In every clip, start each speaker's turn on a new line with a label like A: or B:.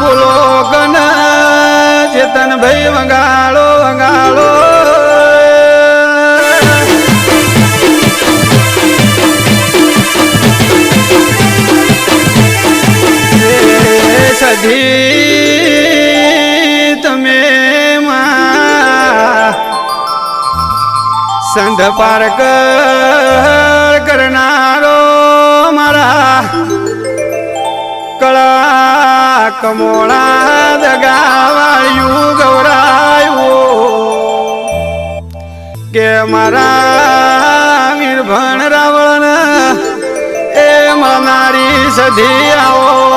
A: બોલો કન ચેતન ભાઈ વગાડો વગાડો. સધી તમે માં સંધ પાર્ક કરનારો મારા કળા કમોળા દગાવાયું ગૌરાયું કે મારા વીરભણ રાવણ એ મનારી સધી આવો.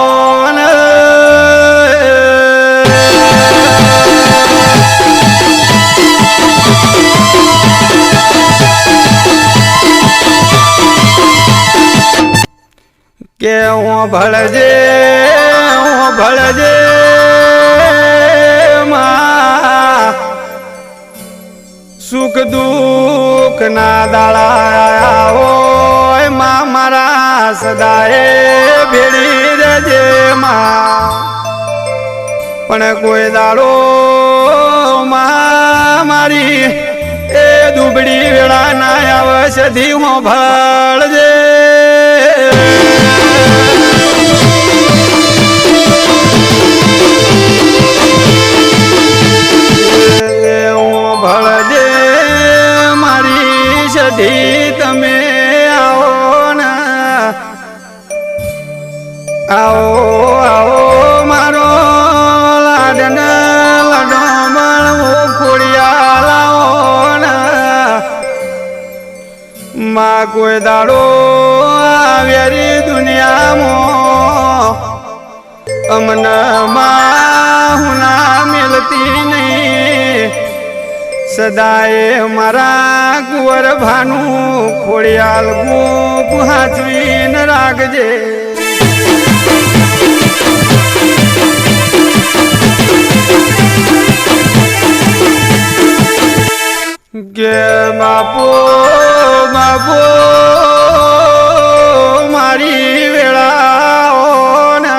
A: કે હું ભળજે ભળજે સુખ દુઃખ ના દાળા હોયમાં મારા સદાએ ભેળી રહેજે માં. પણ કોઈ દાડો મારી એ દુબળી વેળા ના આવે ધીમો ભળજે. કોઈ દાડો આવ્યારી દુનિયામાં. અમને માં હું મિલતી નહીં. સદાય મારા કુંવર ભાનું ખોડિયાલ ગુપ હાચવીને રાખજે. કે બાપો બાપો મારી વેળાઓના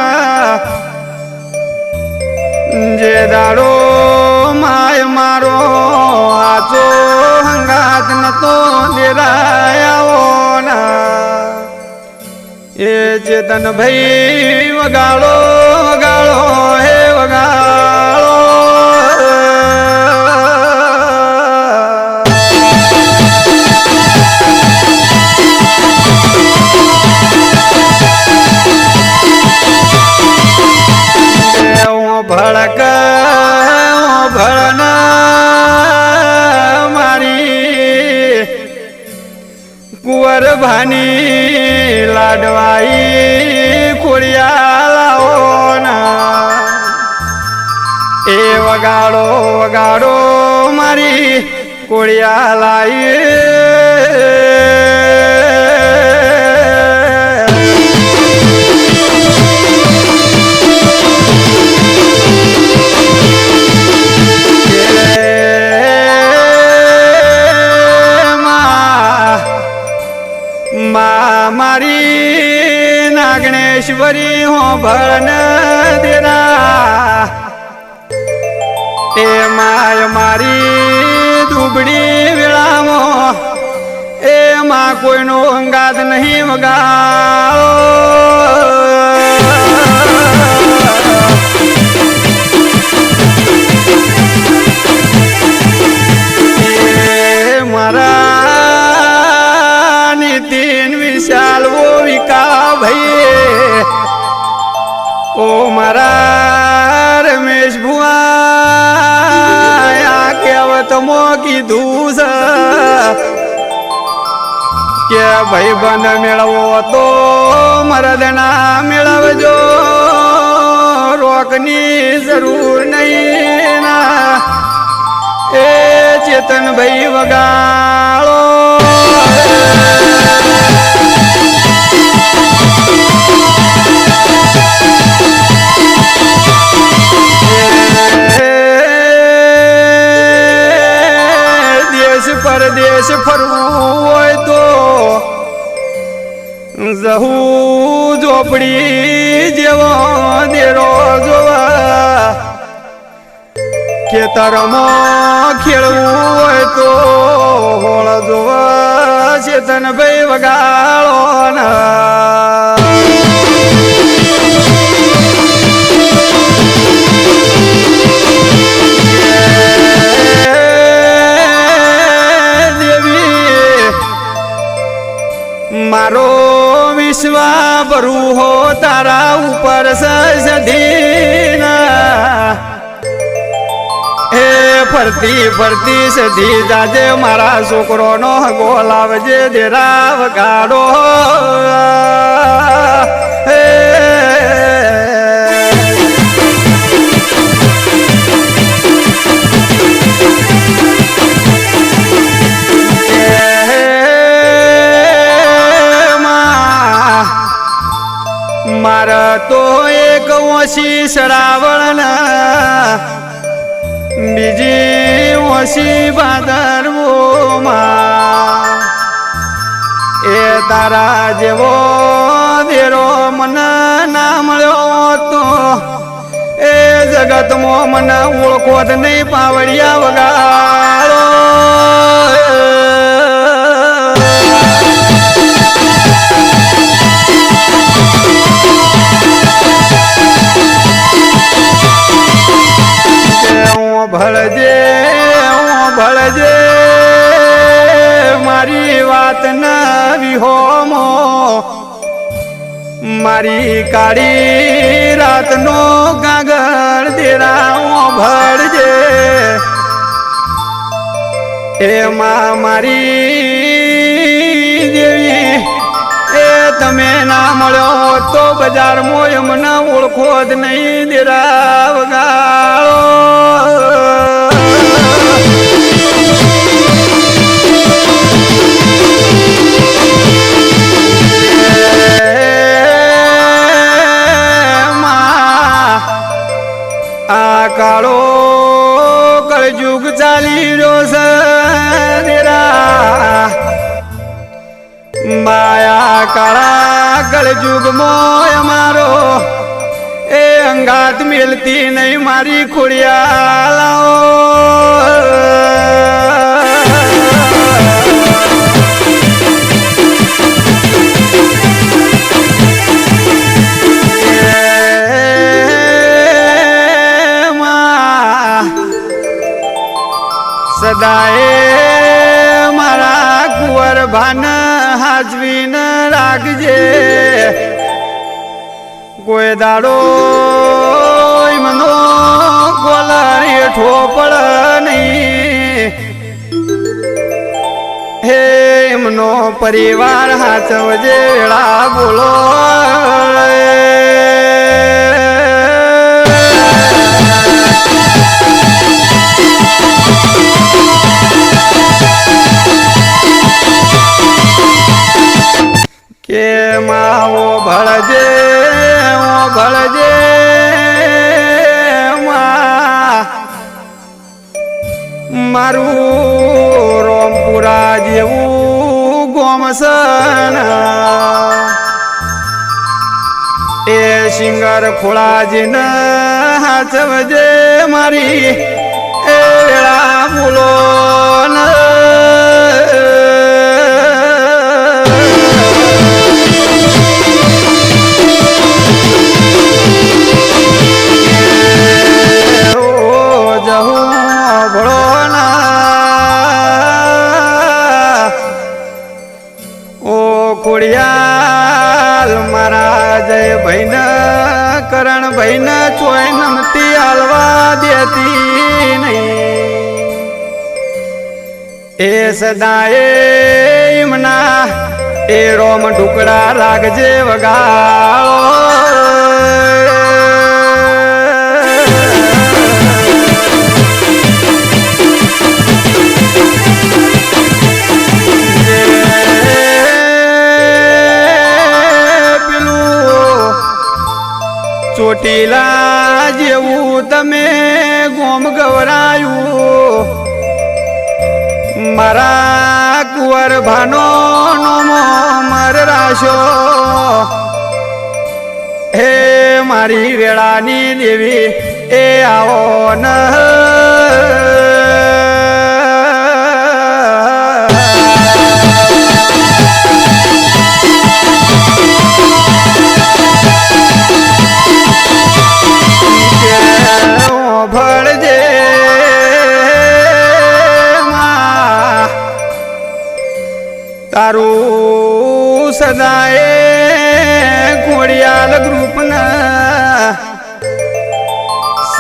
A: જે દાડો માય મારો આચો હંગાત નતો દેરાયાઓ ના એ ચેતન ભાઈ વગાડો ભાની લાડવાઈ ખોડિયાલાઓ ના એ વગાડો વગાડો મારી કોળિયાલાઈ ભળન દેરા એ મારી દુબડી વેળામો એમાં કોઈનો અંગાત નહીં વગાડો કે ભાઈ બંધ મેળવો તો મરદના મેળવજો. રોકની જરૂર નહીં એ ચેતન ભાઈ વગાડો. પરદેશ ફરવું હોય તો જહું ઝોપડી જેવો દેરો જોવા. ખેતરમાં ખેડવું હોય તો હોળ જોવા. ચેતન ભાઈ વગાડો ના ફરતી ફરતી સધી જાજે મારા છોકરોનો હગો લાવજે દેરાવ વગાડો તારા જેવો દેરો મને ના મળ્યો તો એ જગતમાં મને ઓળખો જ નહીં પાવડિયા વગાડો. ભળજે ભળજે. મારી વાત ના વિહોમો મારી કાળી રાતનો ગાગર દેરાઓ ભરજે એમાં મારી દેવી, એ તમે ના મળ્યો તો બજાર મોય મને ઓળખો જ નહીં દેરા વગાડો. કાળા કળજુગ મોય મારો. એ અંગાત મેલતી નહીં મારી ખોડિયા સદાએ મારા કુંવર ભાન હાજવીને રાખજે. કોઈ દાડો મનો ગોલારી હેઠો પડ નહીં. હે એમનો પરિવાર હાચવજે, વેળા બોલો કે માવો ભળજે ઓ ભળજે મારું રોમપુરા જેવું ગોમસન એ સિંગર ખોળાજીને હાચવજે મારી, એ વેળા બોલો જહું ખોડિયાલ મારા જય ભાઈને કરણ ભાઈને ચોય નમતી હાલવા દેતી નહીં. એ સદાએ એમના એ રોમ ઢુકડા લાગજે વગાડો. ચોટીલા જેવું તમે ગોમ ગવરાયું. મારા કુંવર ભાનો નોમો મર રાશો. હે મારી વેળાની દેવી, એ આવો ન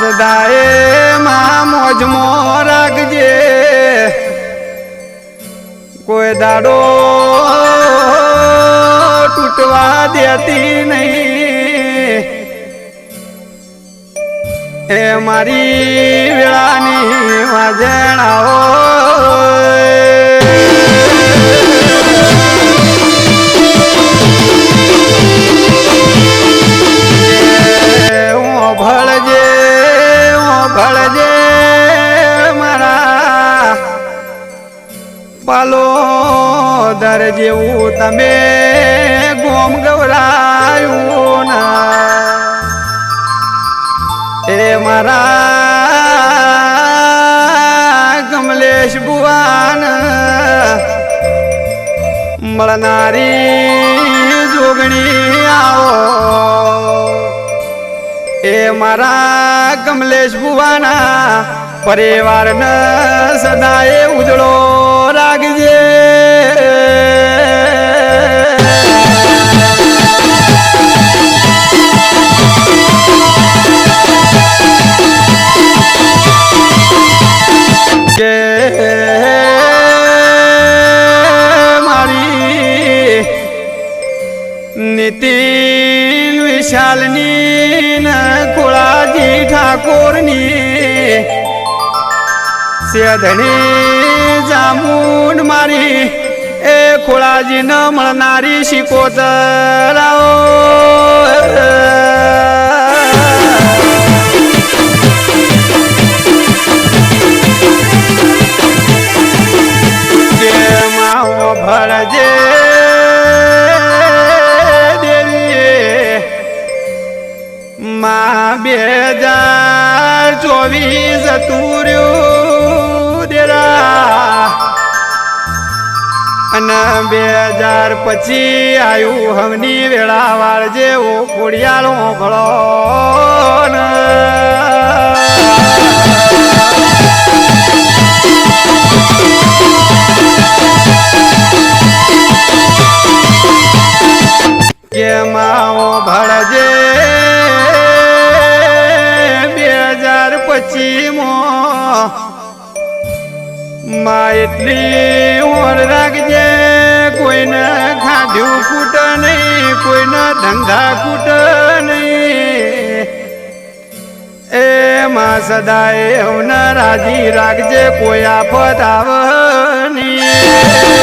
A: સદાયમાં મોજમો રાખજે. કોઈ દાડો તૂટવા દેતી નહીં. એ મારી વેળાની વાજણાઓ દર જેવું તમે ગોમ ગવરાયું એ મારા કમલેશ ભુવાન મળનારી જોગણી આવો. એ મારા કમલેશ ભુવાના પરિવારને સદાય ઉજળો રાખજે. સેધણી જામુન મારી એ ખોળાજી ન મળનારી શિકોતરાઓ હજાર પછી આવ્યું હમની વેળા વાળ જેવો ખોડિયાળો ભળો કે માઓ ભળજે? બે હજાર પચીમાં માં એટલી ઓર રાખજે. કોઈને ખાધ્યું કૂટ નહીં, કોઈને ધંધા કૂટ નહીં. એ માં સદાય એવને રાજી રાખજે, કોઈ આફત આવે નહીં.